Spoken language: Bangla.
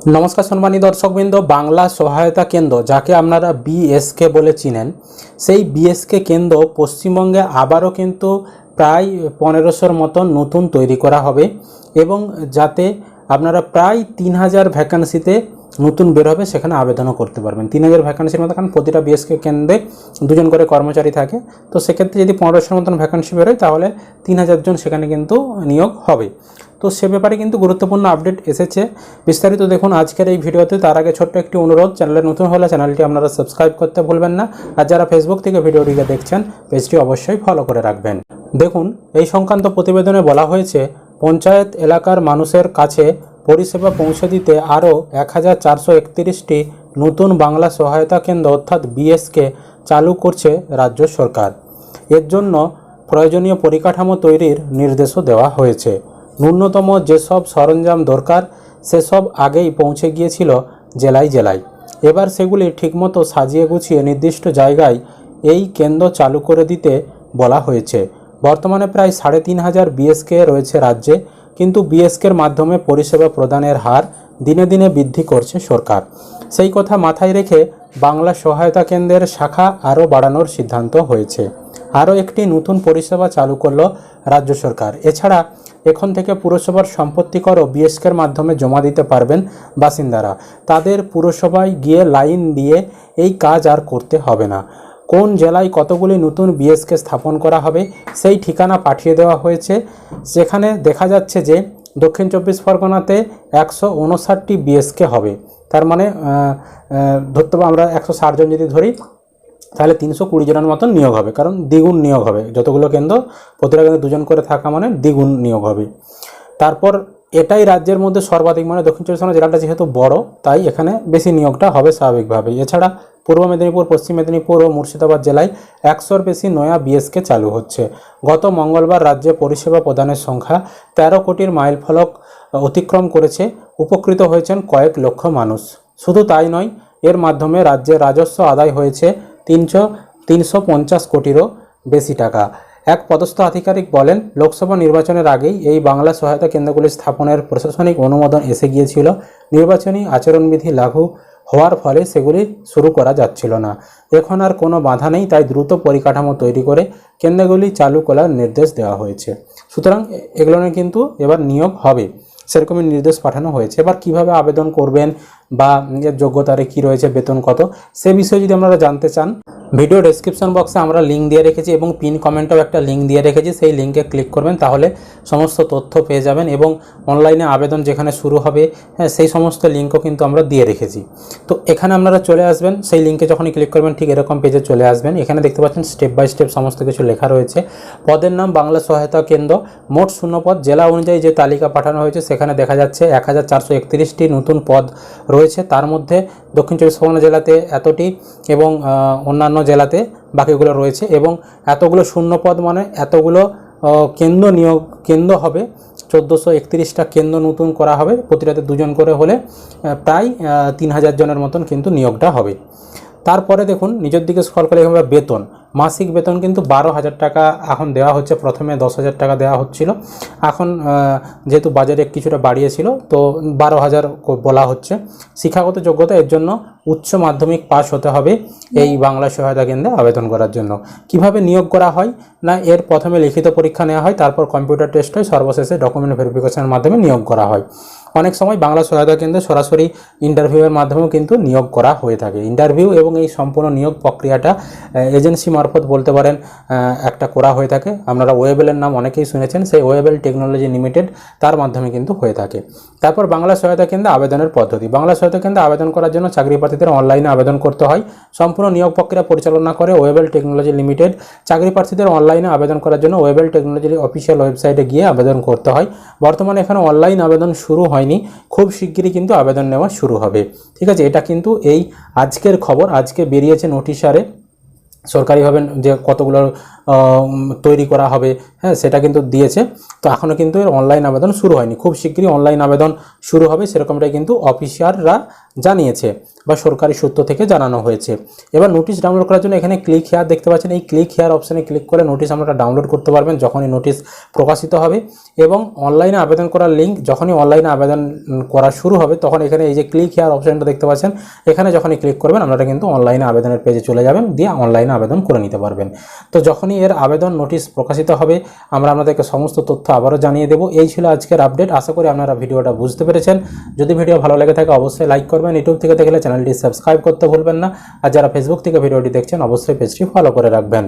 নমস্কার সম্মানী দর্শকবৃন্দ, বাংলা সহায়তা কেন্দ্র, যাকে আপনারা বিএসকে বলে চিনেন, সেই বিএসকে কেন্দ্র পশ্চিমবঙ্গে আবারও কিন্তু প্রায় পনেরোশোর মতন নতুন তৈরি করা হবে এবং যাতে আপনারা প্রায় তিন হাজার ভ্যাকান্সিতে নতুন বের হবে, সেখানে আবেদনও করতে পারবেন। তিন হাজার ভ্যাকান্সির মতো, কারণ প্রতিটা বিএসকে কেন্দ্রে দুজন করে কর্মচারী থাকে। তো সেক্ষেত্রে যদি পনেরোশোর মতন ভ্যাকান্সি বেরোয় তাহলে তিন হাজার জন সেখানে কিন্তু নিয়োগ হবে। তো সে ব্যাপারে কিন্তু গুরুত্বপূর্ণ আপডেট এসেছে। বিস্তারিত দেখুন আজকের এই ভিডিওতে। তার আগে ছোট্ট একটি অনুরোধ, চ্যানেলে নতুন হলে চ্যানেলটি আপনারা সাবস্ক্রাইব করতে ভুলবেন না। আর যারা ফেসবুক থেকে ভিডিওটিকে দেখছেন, পেজটি অবশ্যই ফলো করে রাখবেন। দেখুন, এই সংক্রান্ত প্রতিবেদনে বলা হয়েছে, পঞ্চায়েত এলাকার মানুষের কাছে পরিষেবা পৌঁছে দিতে আরও এক হাজার চারশো নতুন বাংলা সহায়তা কেন্দ্র অর্থাৎ বিএসকে চালু করছে রাজ্য সরকার। এর জন্য প্রয়োজনীয় পরিকাঠামো তৈরির নির্দেশও দেওয়া হয়েছে। ন্যূনতম যেসব সরঞ্জাম দরকার, সেসব আগেই পৌঁছে গিয়েছিল জেলায় জেলায়। এবার সেগুলি ঠিকমতো সাজিয়ে গুছিয়ে নির্দিষ্ট জায়গায় এই কেন্দ্র চালু করে দিতে বলা হয়েছে। বর্তমানে প্রায় সাড়ে তিন হাজার বিএসকে রয়েছে রাজ্যে। কিন্তু বিএসকের মাধ্যমে পরিষেবা প্রদানের হার দিনে দিনে বৃদ্ধি করছে সরকার। সেই কথা মাথায় রেখে বাংলা সহায়তা কেন্দ্রের শাখা আরও বাড়ানোর সিদ্ধান্ত হয়েছে। আরও একটি নতুন পরিষেবা চালু করল রাজ্য সরকার। এছাড়া এখন থেকে পুরসভার সম্পত্তি করও বিএসকের মাধ্যমে জমা দিতে পারবেন বাসিন্দারা। তাদের পুরসভায় গিয়ে লাইন দিয়ে এই কাজ আর করতে হবে না। কোন জেলায় কতগুলি নতুন বিএসকে স্থাপন করা হবে, সেই ঠিকানা পাঠিয়ে দেওয়া হয়েছে। সেখানে দেখা যাচ্ছে যে দক্ষিণ চব্বিশ পরগনাতে একশো উনষাটটি বিএসকে হবে। তার মানে ধরতে আমরা একশো জন যদি ধরি, তাহলে তিনশো কুড়ি জনের মতন নিয়োগ হবে। কারণ দ্বিগুণ নিয়োগ হবে। যতগুলো কেন্দ্র, প্রতিটা কেন্দ্রে দুজন করে থাকা মানে দ্বিগুণ নিয়োগ হবে। তারপর এটাই রাজ্যের মধ্যে সর্বাধিক মানে দক্ষিণ চব্বিশ পরগনা জেলাটা যেহেতু বড়, তাই এখানে বেশি নিয়োগটা হবে স্বাভাবিকভাবেই। এছাড়া পূর্ব মেদিনীপুর, পশ্চিম মেদিনীপুর ও মুর্শিদাবাদ জেলায় একশোর বেশি নয়া বিএসকে চালু হচ্ছে। গত মঙ্গলবার রাজ্যে পরিষেবা প্রদানের সংখ্যা তেরো কোটির মাইল ফলক অতিক্রম করেছে, উপকৃত হয়েছেন কয়েক লক্ষ মানুষ। শুধু তাই নয়, এর মাধ্যমে রাজ্যে রাজস্ব আদায় হয়েছে তিনশো তিনশো পঞ্চাশ কোটিরও বেশি টাকা। এক পদস্থ আধিকারিক বলেন, লোকসভা নির্বাচনের আগেই এই বাংলা সহায়তা কেন্দ্রগুলি স্থাপনের প্রশাসনিক অনুমোদন এসে গিয়েছিল। নির্বাচনী আচরণবিধি লাগু হওয়ার ফলে সেগুলি শুরু করা যাচ্ছিল না। এখন আর কোনো বাধা নেই, তাই দ্রুত পরিকাঠামো তৈরি করে কেন্দ্রগুলি চালু করার নির্দেশ দেওয়া হয়েছে। সুতরাং এগুলো কিন্তু এবার নিয়োগ হবে। সেরকমই নির্দেশ পাঠানো হয়েছে। এবার কীভাবে আবেদন করবেন বা এর যোগ্যতারে কি রয়েছে, বেতন কত, সে বিষয়ে যদি আপনারা জানতে চান, ভিডিও ডেসক্রিপশন বক্সে আমরা লিঙ্ক দিয়ে রেখেছি এবং পিন কমেন্টেও একটা লিঙ্ক দিয়ে রেখেছি। সেই লিঙ্কে ক্লিক করবেন, তাহলে সমস্ত তথ্য পেয়ে যাবেন এবং অনলাইনে আবেদন যেখানে শুরু হবে হ্যাঁ সেই সমস্ত লিঙ্কও কিন্তু আমরা দিয়ে রেখেছি। তো এখানে আপনারা চলে আসবেন, সেই লিঙ্কে যখনই ক্লিক করবেন ঠিক এরকম পেজে চলে আসবেন। এখানে দেখতে পাচ্ছেন স্টেপ বাই স্টেপ সমস্ত কিছু লেখা রয়েছে। পদের নাম বাংলা সহায়তা কেন্দ্র। মোট শূন্যপদ জেলা অনুযায়ী যে তালিকা পাঠানো হয়েছে, সেখানে দেখা যাচ্ছে এক নতুন পদ রয়েছে। তার মধ্যে দক্ষিণ চব্বিশ পরগনা জেলাতে এতটি এবং অন্যান্য জেলাতে বাকিগুলো রয়েছে এবং এতগুলো শূন্য পদ মানে এতগুলো কেন্দ্র নিয়োগ, কেন্দ্র হবে। চোদ্দোশো একত্রিশটা কেন্দ্র নতুন করা হবে। প্রতিটাতে দুজন করে হলে প্রায় তিন হাজার জনের মতন কিন্তু নিয়োগটা হবে। তারপরে দেখুন, নিজের দিকে স্কল করে এখানে বেতন। মাসিক বেতন কিন্তু বারো হাজার টাকা এখন দেওয়া হচ্ছে, প্রথমে দশ হাজার টাকা দেওয়া হচ্ছিল। এখন যেহেতু বাজারে কিছুটা বাড়িয়েছিল, তো বারো হাজার বলা হচ্ছে। শিক্ষাগত যোগ্যতা এর জন্য উচ্চ মাধ্যমিক পাস হতে হবে এই বাংলা সহায়তা কেন্দ্রে আবেদন করার জন্য। কীভাবে নিয়োগ করা হয় না এর প্রথমে লিখিত পরীক্ষা নেওয়া হয়, তারপর কম্পিউটার টেস্ট হয়, সর্বশেষে ডকুমেন্ট ভেরিফিকেশনের মাধ্যমে নিয়োগ করা হয়। অনেক সময় বাংলা সহায়তা কেন্দ্রে সরাসরি ইন্টারভিউয়ের মাধ্যমেও কিন্তু নিয়োগ করা হয়ে থাকে। ইন্টারভিউ এবং এই সম্পূর্ণ নিয়োগ প্রক্রিয়াটা এজেন্সি মারফত বলতে পারেন একটা করা হয়ে থাকে। আপনারা ওয়েবেলের নাম অনেকেই শুনেছেন, সেই ওয়েবেল টেকনোলজি লিমিটেড তার মাধ্যমে কিন্তু হয়ে থাকে। তারপর বাংলা সহায়তা কেন্দ্রে আবেদনের পদ্ধতি। বাংলা সহায়তা কেন্দ্রে আবেদন করার জন্য চাকরি প্রার্থীদের অনলাইনে আবেদন করতে হয়। সম্পূর্ণ নিয়োগ প্রক্রিয়া পরিচালনা করে ওয়েবেল টেকনোলজি লিমিটেড চাকরি প্রার্থীদের অনলাইনে আবেদন করার জন্য ওয়েবেল টেকনোলজির অফিসিয়াল ওয়েবসাইটে গিয়ে আবেদন করতে হয়। বর্তমানে এখানে অনলাইন আবেদন শুরু হয়নি। খুব শিগগিরই কিন্তু আবেদন নেওয়া শুরু হবে। ঠিক আছে, এটা কিন্তু এই আজকের খবর। আজকে বেরিয়েছে নোটিশারে সরকারিভাবে যে কতগুলো তৈরি করা হবে। হ্যাঁ সেটা কিন্তু দিয়েছে। তো এখনও কিন্তু এর অনলাইন আবেদন শুরু হয়নি। খুব শীঘ্রই অনলাইন আবেদন শুরু হবে, সেরকমটাই কিন্তু অফিসাররা জানিয়েছে বা সরকারি সূত্র থেকে জানানো হয়েছে। এবার নোটিশ ডাউনলোড করার জন্য এখানে ক্লিক হেয়ার দেখতে পাচ্ছেন। এই ক্লিক হেয়ার অপশানে ক্লিক করে নোটিশ আপনারা ডাউনলোড করতে পারবেন যখনই নোটিশ প্রকাশিত হবে এবং অনলাইনে আবেদন করার লিঙ্ক যখনই অনলাইনে আবেদন করা শুরু হবে, তখন এখানে এই যে ক্লিক হেয়ার অপশানটা দেখতে পাচ্ছেন। এখানে যখনই ক্লিক করবেন, আপনারা কিন্তু অনলাইনে আবেদনের পেজে চলে যাবেন, দিয়ে অনলাইনে আবেদন করে নিতে পারবেন। তো যখনই এর আবেদন নোটিশ প্রকাশিত হবে। আমরা আপনাদেরকে সমস্ত তথ্য আবারও জানিয়ে দেবো। এই ছিল আজকের আপডেট। আশা করি আপনারা ভিডিওটা বুঝতে পেরেছেন। যদি ভিডিও ভালো লেগে থাকে, অবশ্যই লাইক করবেন। ইউটিউব থেকে দেখলে চ্যানেলটি সাবস্ক্রাইব করতে ভুলবেন না। আর যারা ফেসবুক থেকে ভিডিওটি দেখছেন, অবশ্যই পেজটি ফলো করে রাখবেন।